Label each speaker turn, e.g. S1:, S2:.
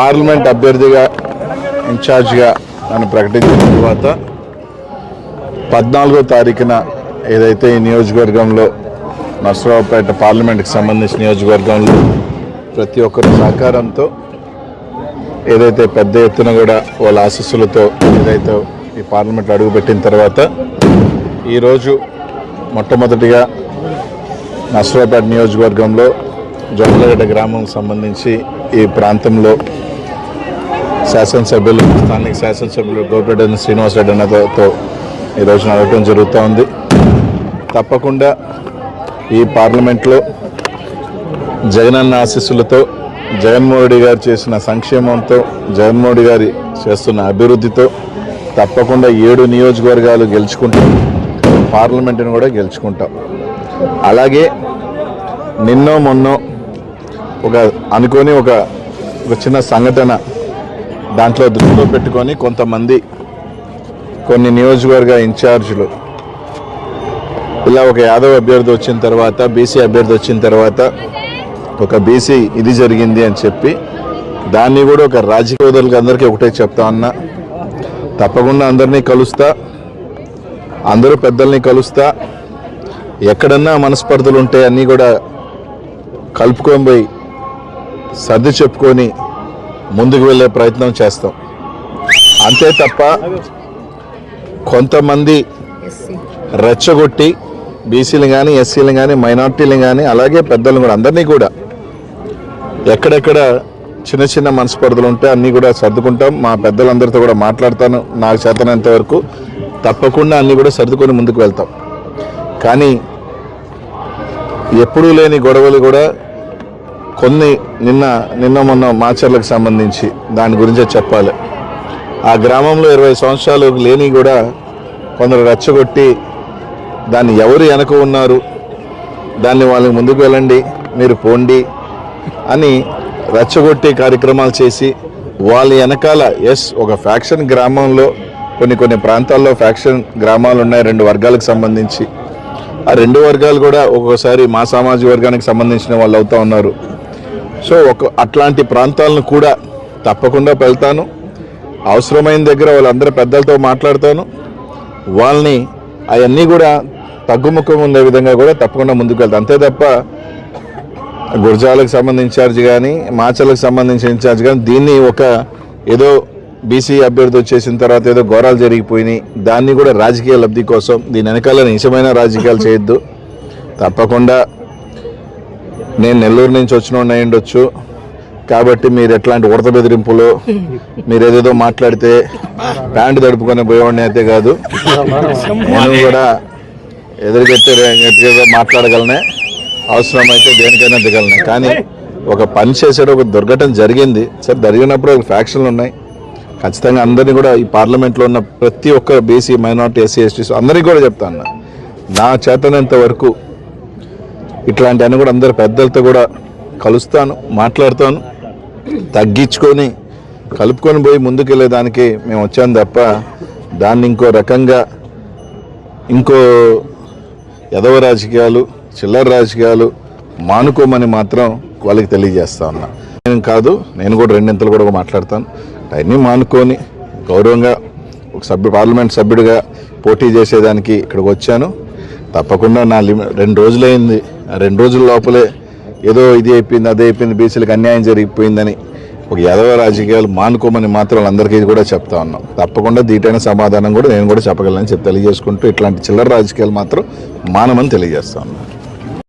S1: Parliament అభ్యర్థిగా ఇన్ఛార్జ్గా నన్ను ప్రకటించిన తర్వాత పద్నాలుగో తారీఖున ఏదైతే ఈ నియోజకవర్గంలో నర్సరావుపేట పార్లమెంట్కి సంబంధించిన నియోజకవర్గంలో ప్రతి ఒక్కరి సహకారంతో ఏదైతే పెద్ద ఎత్తున కూడా వాళ్ళ ఆశస్సులతో ఏదైతే ఈ పార్లమెంట్లో అడుగుపెట్టిన తర్వాత ఈరోజు మొట్టమొదటిగా నర్సరావుపేట నియోజకవర్గంలో జొన్నలగడ్డ గ్రామం సంబంధించి ఈ ప్రాంతంలో శాసనసభ్యులు స్థానిక శాసనసభ్యులు గోపిరెడ్డి శ్రీనివాసరెడ్డి అన్నతో ఈరోజు నడవటం జరుగుతూ ఉంది. తప్పకుండా ఈ పార్లమెంట్లో జగనన్న ఆశీస్సులతో జగన్మోహన్ రెడ్డి గారు చేసిన సంక్షేమంతో జగన్మోహన్ రెడ్డి గారి చేస్తున్న అభివృద్ధితో తప్పకుండా ఏడు నియోజకవర్గాలు గెలుచుకుంటాం. పార్లమెంటును కూడా గెలుచుకుంటాం. అలాగే నిన్నో మొన్నో ఒక అనుకొని ఒక ఒక చిన్న సంఘటన దాంట్లో దృష్టిలో పెట్టుకొని కొంతమంది కొన్ని నియోజకవర్గ ఇన్ఛార్జీలు ఇలా ఒక యాదవ్ అభ్యర్థి వచ్చిన తర్వాత బీసీ అభ్యర్థి వచ్చిన తర్వాత ఒక బీసీ ఇది జరిగింది అని చెప్పి దాన్ని కూడా ఒక రాజకీయ వదలకు అందరికీ ఒకటే చెప్తా అన్నా తప్పకుండా అందరినీ కలుస్తా. అందరూ పెద్దల్ని కలుస్తా. ఎక్కడన్నా మనస్పర్ధలు ఉంటే అన్నీ కూడా కలుపుకొని పోయి సర్ది చెప్పుకొని ముందుకు వెళ్ళే ప్రయత్నం చేస్తాం. అంతే తప్ప కొంతమంది రెచ్చగొట్టి బీసీలు కానీ ఎస్సీలు కానీ మైనార్టీలు కానీ అలాగే పెద్దలు కూడా అందరినీ కూడా ఎక్కడెక్కడ చిన్న చిన్న మనస్పర్ధలు ఉంటే అన్నీ కూడా సర్దుకుంటాం. మా పెద్దలందరితో కూడా మాట్లాడతాను. నాకు చేతనంత వరకు తప్పకుండా అన్నీ కూడా సర్దుకొని ముందుకు వెళ్తాం. కానీ ఎప్పుడూ లేని గొడవలు కూడా కొన్ని నిన్న నిన్న మొన్న మాచర్లకు సంబంధించి దాని గురించే చెప్పాలి. ఆ గ్రామంలో ఇరవై సంవత్సరాలు లేని కూడా కొందరు రెచ్చగొట్టి దాన్ని ఎవరు వెనక ఉన్నారు దాన్ని వాళ్ళకి ముందుకు వెళ్ళండి మీరు పోండి అని రెచ్చగొట్టి కార్యక్రమాలు చేసి వాళ్ళ వెనకాల ఎస్ ఒక ఫ్యాక్షన్ గ్రామంలో కొన్ని కొన్ని ప్రాంతాల్లో ఫ్యాక్షన్ గ్రామాలు ఉన్నాయి రెండు వర్గాలకు సంబంధించి. ఆ రెండు వర్గాలు కూడా ఒక్కొక్కసారి మా సామాజిక వర్గానికి సంబంధించిన వాళ్ళు అవుతా ఉన్నారు. సో ఒక అట్లాంటి ప్రాంతాలను కూడా తప్పకుండా వెళ్తాను. అవసరమైన దగ్గర వాళ్ళందరూ పెద్దలతో మాట్లాడతాను. వాళ్ళని అవన్నీ కూడా తగ్గుముఖం ఉండే విధంగా కూడా తప్పకుండా ముందుకు వెళ్తాను. అంతే తప్ప గుర్జాలకు సంబంధించిన ఇన్ఛార్జ్ కానీ మాచలకు సంబంధించిన ఇన్ఛార్జ్ కానీ దీన్ని ఒక ఏదో బీసీ అభ్యర్థి వచ్చేసిన తర్వాత ఏదో ఘోరాలు జరిగిపోయినాయి. దాన్ని కూడా రాజకీయ లబ్ధి కోసం దీని వెనకాల నిజమైన రాజకీయాలు చేయొద్దు. తప్పకుండా నేను నెల్లూరు నుంచి వచ్చిన వాడిని అయి ఉండొచ్చు. కాబట్టి మీరు ఎట్లాంటి ఉడత బెదిరింపులు మీరు ఏదేదో మాట్లాడితే ప్యాంటు తడుపుకొని పోయేవాడిని అయితే కాదు. నేను కూడా ఎదురుగెట్టి మాట్లాడగలనే అవసరమైతే దేనికైనా దిగలనే. కానీ ఒక పని చేసాడు ఒక దుర్ఘటన జరిగింది. సరే జరిగినప్పుడు ఒక ఫ్యాక్షన్లు ఉన్నాయి. ఖచ్చితంగా అందరినీ కూడా ఈ పార్లమెంట్లో ఉన్న ప్రతి ఒక్క బీసీ మైనార్టీ ఎస్సీ ఎస్టీస్ అందరికీ కూడా చెప్తాను. నా చేతనంత వరకు ఇట్లాంటి కూడా అందరు పెద్దలతో కూడా కలుస్తాను మాట్లాడతాను తగ్గించుకొని కలుపుకొని పోయి ముందుకెళ్ళేదానికి మేము వచ్చాం తప్ప దాన్ని ఇంకో రకంగా ఇంకో యదవ రాజకీయాలు చిల్లర రాజకీయాలు మానుకోమని మాత్రం వాళ్ళకి తెలియజేస్తా ఉన్నా. నేను కాదు నేను కూడా రెండింతలు కూడా మాట్లాడతాను. అవన్నీ మానుకొని గౌరవంగా ఒక సభ్యు పార్లమెంట్ సభ్యుడిగా పోటీ చేసేదానికి ఇక్కడికి వచ్చాను. తప్పకుండా నా లిమి రెండు రోజులైంది. రెండు రోజుల లోపలే ఏదో ఇది అయిపోయింది అదే అయిపోయింది బీసీలకు అన్యాయం జరిగిపోయిందని ఒక యాదవ రాజకీయాలు మానుకోమని మాత్రం అందరికీ కూడా చెప్తా ఉన్నాం. తప్పకుండా దీటైన సమాధానం కూడా నేను కూడా చెప్పగలను చెప్పి తెలియజేసుకుంటూ ఇట్లాంటి చిల్లర రాజకీయాలు మాత్రం మానమని తెలియజేస్తా ఉన్నాను.